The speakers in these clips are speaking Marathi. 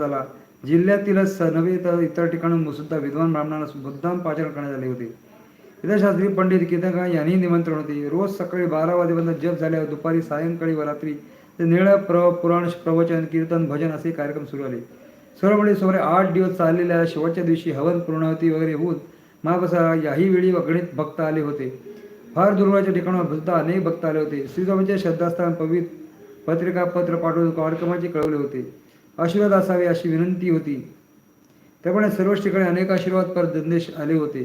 झाला जिल्ह्यातीलच नव्हे तर इतर ठिकाणून सुद्धा विद्वान ब्राह्मणांना मुद्दाम पाचारण करण्यात आले होते. इतर शास्त्री पंडित कीर्तनकार यांनी निमंत्रण होते. रोज सकाळी बारा वाजेपर्यंत जप झाल्यावर दुपारी सायंकाळी व रात्री ते निळ्या प्र पुराण प्रवचन कीर्तन भजन असे कार्यक्रम सुरू आले सर्व म्हणजे सुमारे आठ दिवस चाललेल्या शेवटच्या दिवशी हवन पूर्णावती वगैरे होऊन महाप्रसारा याही वेळी गणित भक्त आले होते. फार दुर्गाच्या ठिकाणावर सुद्धा अनेक भक्त आले होते. श्रीस्वामींचे श्रद्धास्थान पवित्र पत्रिका पत्र पाठवून कार्यक्रमाचे कळवले होते. आशीर्वाद असावे अशी विनंती होती. त्यामुळे सर्वच ठिकाणी अनेक आशीर्वादपर संदेश आले होते.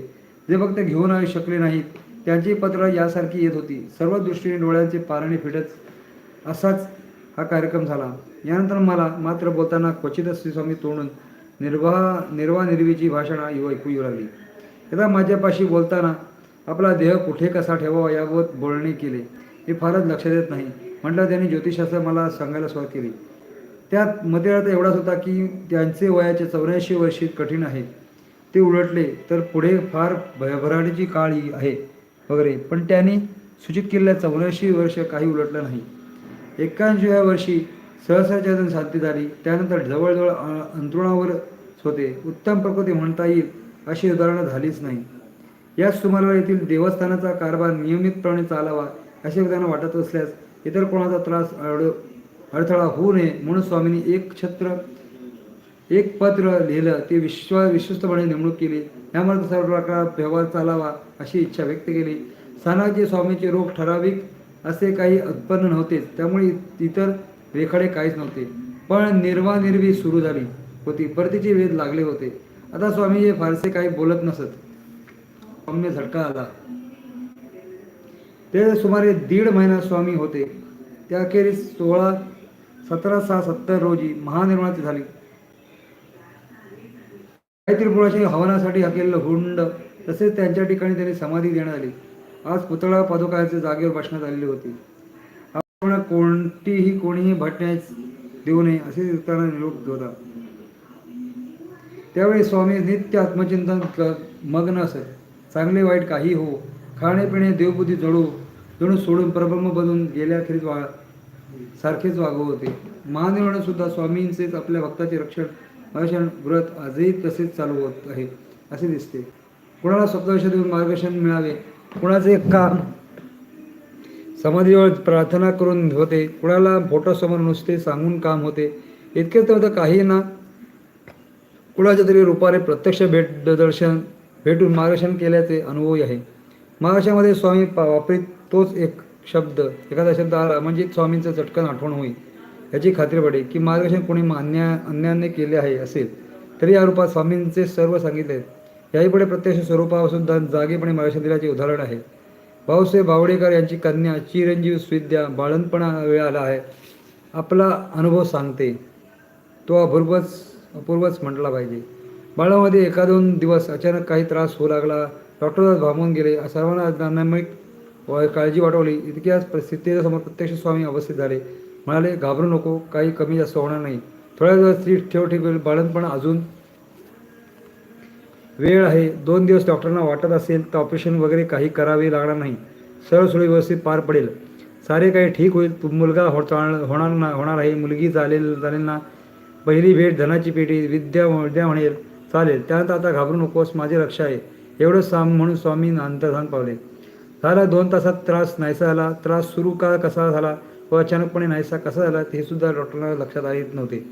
जे फक्त घेऊन येऊ शकले नाहीत. त्यांची पत्र यासारखी येत होती. सर्व दृष्टीने डोळ्यांचे पारणे फिटत असाच हा कार्यक्रम झाला. यानंतर मला मात्र बोलताना क्वचितच श्रीस्वामी तोडून निर्वाह निर्वाह निर्वीची भाषणा येऊ ऐकू येऊ लागली. एकदा माझ्यापाशी बोलताना आपला देह कुठे कसा ठेवावा याबाबत बोलणे केले. हे फारच लक्षात येत नाही. म्हटलं त्यांनी ज्योतिषशास्त्र मला सांगायला सुरुवात केली. त्यात मतेरात एवढाच होता की त्यांचे वयाचे चौऱ्याऐंशी वर्षी कठीण आहे ते उलटले तर पुढे फार भयभराटीची काळ आहे वगैरे. पण त्यांनी सूचित केलेल्या चौऱ्याऐंशी वर्ष काही उलटलं नाही. एकाऐंशीव्या वर्षी सहस्राच्या शांती झाली. त्यानंतर जवळजवळ अंतरुणावरच होते. उत्तम प्रकृती म्हणता येईल अशी उदाहरणं झालीच नाही. याच सुमाराला येथील देवस्थानाचा कारभार नियमितपणे चालावा असे त्यांना वाटत असल्यास इतर कोणाचा त्रास अड अडथळा होऊ नये म्हणून स्वामींनी एक छत्र एक पत्र लिहिलं. ते विश्व विश्वस्तपणे नेमणूक केली. यामुळे सर्व प्रकार व्यवहार चालावा अशी इच्छा व्यक्त केली. सानाजी स्वामीचे रोग ठराविक असे काही उत्पन्न नव्हते. त्यामुळे इतर रेखाडे काहीच नव्हते. पण निर्वानिर्वी सुरू झाली होती. परतीचे वेध लागले होते. आता स्वामी हे फारसे काही बोलत नसत. स्वामी झटका आला. ते सुमारे दीड महिना स्वामी होते. त्याखेरीस सोळा सतरा सहा सत्तर रोजी महानिर्माणाची झाली. काहीतरी हवनासाठी हकेलेलं हुंड तसेच त्यांच्या ठिकाणी त्यांनी समाधी देण्यात आली. आज पुतळा पादुकाच्या जागेवर बसण्यात आलेली होती. आपण कोणतीही कोणीही भटण्यास देऊ नये असे त्यांना निरोप होता. त्यावेळी स्वामी नित्य आत्मचिंतन मग्न असत चांगले वाईट काही हो. खाणे पिणे देवबुद्धी जळू जणू सोडून परब्रह्म बनून गेल्याखेरीज वा सारखेच वागव होते. महानिर्वाण सुद्धा स्वामींचेच आपल्या भक्ताचे रक्षण भाषण व्रत आजही तसेच चालू होत आहे असे दिसते. कोणाला स्वप्नदर्शन देऊन मार्गदर्शन मिळावे? कोणाचे काम? समाधीवर प्रार्थना करून होते. कुणाला फोटोसमोर नुसते सांगून काम होते. इतकेच तर काही ना. कुणाच्या तरी रूपाने प्रत्यक्ष भेट दर्शन भेटून मार्गदर्शन केल्याचे अनुभवही आहे. महाराष्ट्रामध्ये स्वामी पा- वापरीत तोच एक शब्द एखादा शब्द आला म्हणजे स्वामींचं चटकन आठवण होईल. याची खात्री पडे की मार्गदर्शन कोणी अन्याय अन्याने केले आहे असेल तरी या रूपात स्वामींचे सर्व सांगितले. याही पुढे प्रत्यक्ष स्वरूपापासून जागेपणे मार्गदर्शन दिल्याचे उदाहरण आहे. भाऊसाहेब बावडेकर यांची कन्या चिरंजीव विद्या बाळणपणा वेळ आला आहे. आपला अनुभव सांगते. तो अपूर्वच अपूर्वच म्हटला पाहिजे. बाळामध्ये एका दोन दिवस अचानक काही त्रास होऊ लागला डॉक्टर भांबून गेले सर्वांना डायनामिक व काळजी वाटवली इतक्याच परिस्थितीच्या समोर प्रत्यक्ष स्वामी अवस्थित झाले. म्हणाले घाबरू नको काही कमी जास्त होणार नाही. थोड्या दिवस स्त्री ठेव ठीक होईल बाळणपण अजून वेळ आहे. दोन दिवस डॉक्टरांना वाटत असेल तर ऑपरेशन वगैरे काही करावे लागणार नाही. सरळ व्यवस्थित पार पडेल. सारे काही ठीक होईल. तू मुलगा हो होणार ना होणार आहे. मुलगी चालेल चालेल ना. पहिली भेट धनाची पेटी विद्या विद्या म्हणेल. चालेल. त्यानंतर आता घाबरू नकोस. माझे लक्ष आहे. एवढं साम म्हणून स्वामी अंतर्धान पावले. झाला दोन तासात त्रास नाहीसा झाला त्रास सुरू का कसा झाला व अचानकपणे नाहीसा कसा झाला हे सुद्धा डॉक्टरांना लक्षात येत नव्हते.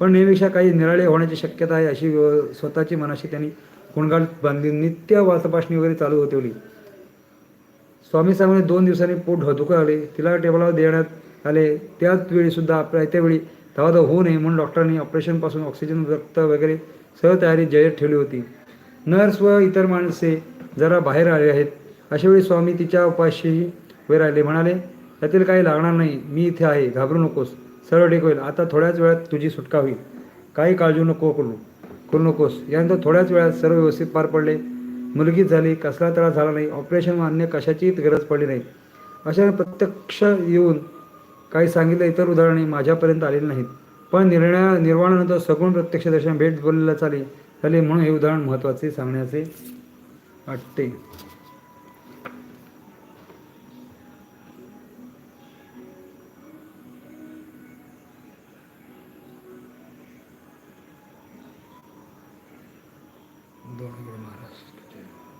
पण नेहमीपेक्षा काही निराळे होण्याची शक्यता आहे अशी स्वतःची मनाशी त्यांनी गुणगाळ बांधली नित्य वाचपासणी वगैरे चालू होती स्वामी साहेबांनी दोन दिवसांनी पोट धुकं आले तिला टेबलावर देण्यात आले त्याच वेळीसुद्धा आपल्या त्यावेळी धावाधाव होऊ नये म्हणून डॉक्टरांनी ऑपरेशनपासून ऑक्सिजन रक्त वगैरे सर्व तयारी जयत ठेवली होती. नर्स व इतर माणसे जरा बाहेर आले आहेत अशावेळी स्वामी तिच्या उपाशी उभे राहिले. म्हणाले यातील काही लागणार नाही. मी इथे आहे. घाबरू नकोस. सरळ ठीक होईल. आता थोड्याच वेळात तुझी सुटका होईल. काही काळजी नको करू. करू नकोस. यानंतर थोड्याच वेळात सर्व व्यवस्थित पार पडले. मुलगी झाली. कसला त्रास झाला नाही. ऑपरेशन व अन्य कशाचीच गरज पडली नाही. अशा प्रत्यक्ष येऊन काही सांगितलं इतर उदाहरणे माझ्यापर्यंत आलेली नाहीत. पण निर्णया निर्वाणानंतर सगुण प्रत्यक्ष दर्शन भेट बोललेला चाले झाले. म्हणून हे उदाहरण महत्त्वाचे सांगण्याचे वाटते.